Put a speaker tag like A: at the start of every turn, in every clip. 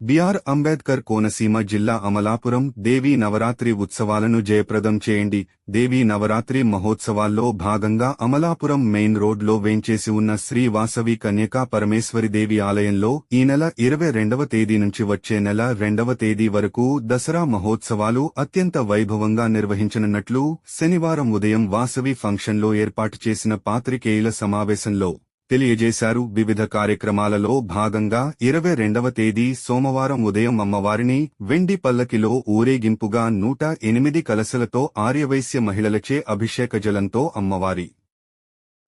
A: BR Ambedkar Konaseema జిల్లా అమలాపురం దేవీ నవరాత్రి ఉత్సవాలను జయప్రదం చేయండి. దేవీ నవరాత్రి మహోత్సవాల్లో భాగంగా అమలాపురం మెయిన్ రోడ్లో వేంచేసి ఉన్న శ్రీ వాసవి కన్యకా పరమేశ్వరి దేవి ఆలయంలో ఈ నెల ఇరవై రెండవ తేదీ నుంచి వచ్చే నెల రెండవ తేదీ వరకు దసరా మహోత్సవాలు అత్యంత వైభవంగా నిర్వహించనున్నట్లు శనివారం ఉదయం వాసవి ఫంక్షన్లో ఏర్పాటు చేసిన పాత్రికేయుల సమావేశంలో తెలియజేశారు. వివిధ కార్యక్రమాలలో భాగంగా ఇరవై రెండవ తేదీ సోమవారం ఉదయం అమ్మవారిని వెండి పల్లకిలో ఊరేగింపుగా నూట ఎనిమిది కలసలతో ఆర్యవైశ్య మహిళలచే అభిషేక జలంతో అమ్మవారి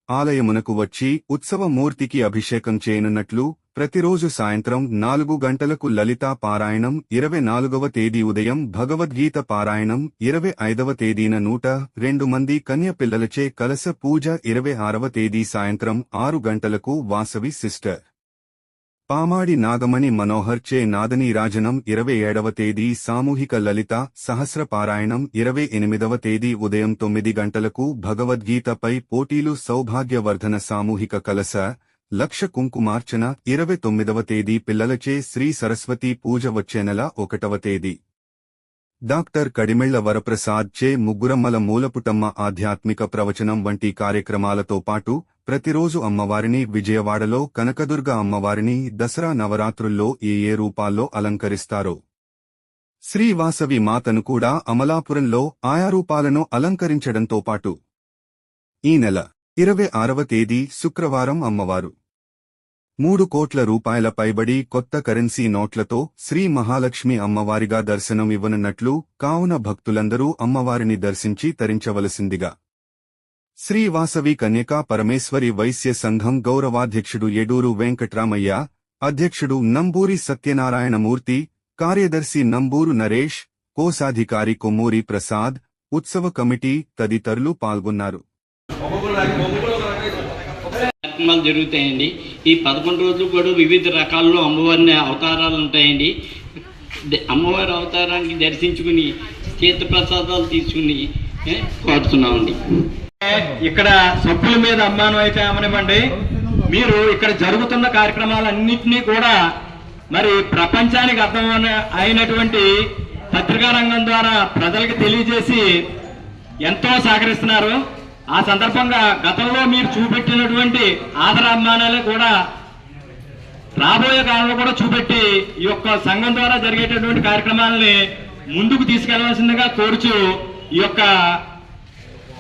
A: ఆలయమునకు వచ్చి ఉత్సవమూర్తికి అభిషేకం చేయనున్నట్లు ప్రతిరోజు సాయంత్రం నాలుగు గంటలకు లలితా పారాయణం ఇరవై నాలుగవ తేదీ ఉదయం భగవద్గీత పారాయణం ఇరవై ఐదవ తేదీన నూట రెండు మంది కన్య పిల్లలచే కలశ పూజ ఇరవై ఆరవ తేదీ సాయంత్రం ఆరు గంటలకు వాసవి సిస్టర్. పామాడి నాగమణి మనోహర్ చే నాదని రాజనం ఇరవై ఏడవ తేదీ సామూహిక లలిత సహస్ర పారాయణం ఇరవై ఎనిమిదవ తేదీ ఉదయం తొమ్మిది గంటలకు భగవద్గీతపై పోటీలు సౌభాగ్యవర్ధన సామూహిక కలస లక్ష కుంకుమార్చన ఇరవై తొమ్మిదవ తేదీ పిల్లలచే శ్రీ సరస్వతి పూజ వచ్చే నెల ఒకటవ తేదీ. డాక్టర్ కడిమెళ్ళ వరప్రసాద్ చే ముగ్గురమ్మల మూలపుటమ్మ ఆధ్యాత్మిక ప్రవచనం వంటి కార్యక్రమాలతో పాటు ప్రతిరోజు అమ్మవారిని విజయవాడలో కనకదుర్గ అమ్మవారిని దసరా నవరాత్రుల్లో ఏ ఏ రూపాల్లో అలంకరిస్తారో. శ్రీవాసవి మాతను కూడా అమలాపురంలో ఆయా రూపాలను అలంకరించడంతో పాటు. ఈ నెల ఇరవై ఆరవ తేదీ శుక్రవారం అమ్మవారు. మూడు కోట్ల రూపాయల పైబడి కొత్త కరెన్సీ నోట్లతో శ్రీ మహాలక్ష్మి అమ్మవారిగా దర్శనం ఇవ్వనున్నట్లు కావున భక్తులందరూ అమ్మవారిని దర్శించి తరించవలసిందిగా శ్రీ వాసవి కన్యకా పరమేశ్వరి వైశ్య సంఘం గౌరవాధ్యక్షుడు ఎడూరు వెంకట్రామయ్య అధ్యక్షుడు నంబూరి సత్యనారాయణమూర్తి కార్యదర్శి నంబూరు నరేష్ కోశాధికారి కొమ్మూరి ప్రసాద్ ఉత్సవ కమిటీ తదితరులు పాల్గొన్నారు.
B: కార్యక్రమాలు జరుగుతాయండి. ఈ పదకొండు రోజులు కూడా వివిధ రకాల్లో అమ్మవారిని అవతారాలు ఉంటాయండి. అమ్మవారి అవతారానికి దర్శించుకుని తీర్థప్రసాదాలు తీసుకుని కోరుతున్నామండి
C: ఇక్కడ సభ్యుల మీద అమ్మానం అయితే అమనివ్వండి మీరు ఇక్కడ జరుగుతున్న కార్యక్రమాలన్నింటినీ కూడా మరి ప్రపంచానికి అర్థం అయినటువంటి పత్రికా రంగం ద్వారా ప్రజలకు తెలియజేసి ఎంతో సహకరిస్తున్నారు. ఆ సందర్భంగా గతంలో మీరు చూపెట్టినటువంటి ఆదరాభిమానాలు కూడా రాబోయే కాలంలో కూడా చూపెట్టి ఈ యొక్క సంఘం ద్వారా జరిగేటటువంటి కార్యక్రమాలని ముందుకు తీసుకెళ్ళవలసిందిగా కోరుచు ఈ యొక్క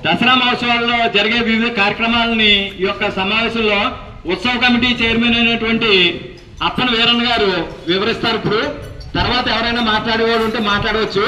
C: దసరా మహోత్సవాల్లో జరిగే వివిధ కార్యక్రమాలని ఈ యొక్క సమావేశంలో ఉత్సవ కమిటీ చైర్మన్ అయినటువంటి అప్పన వీరన్న గారు వివరిస్తారు ఇప్పుడు. తర్వాత ఎవరైనా మాట్లాడేవాడు ఉంటే మాట్లాడవచ్చు.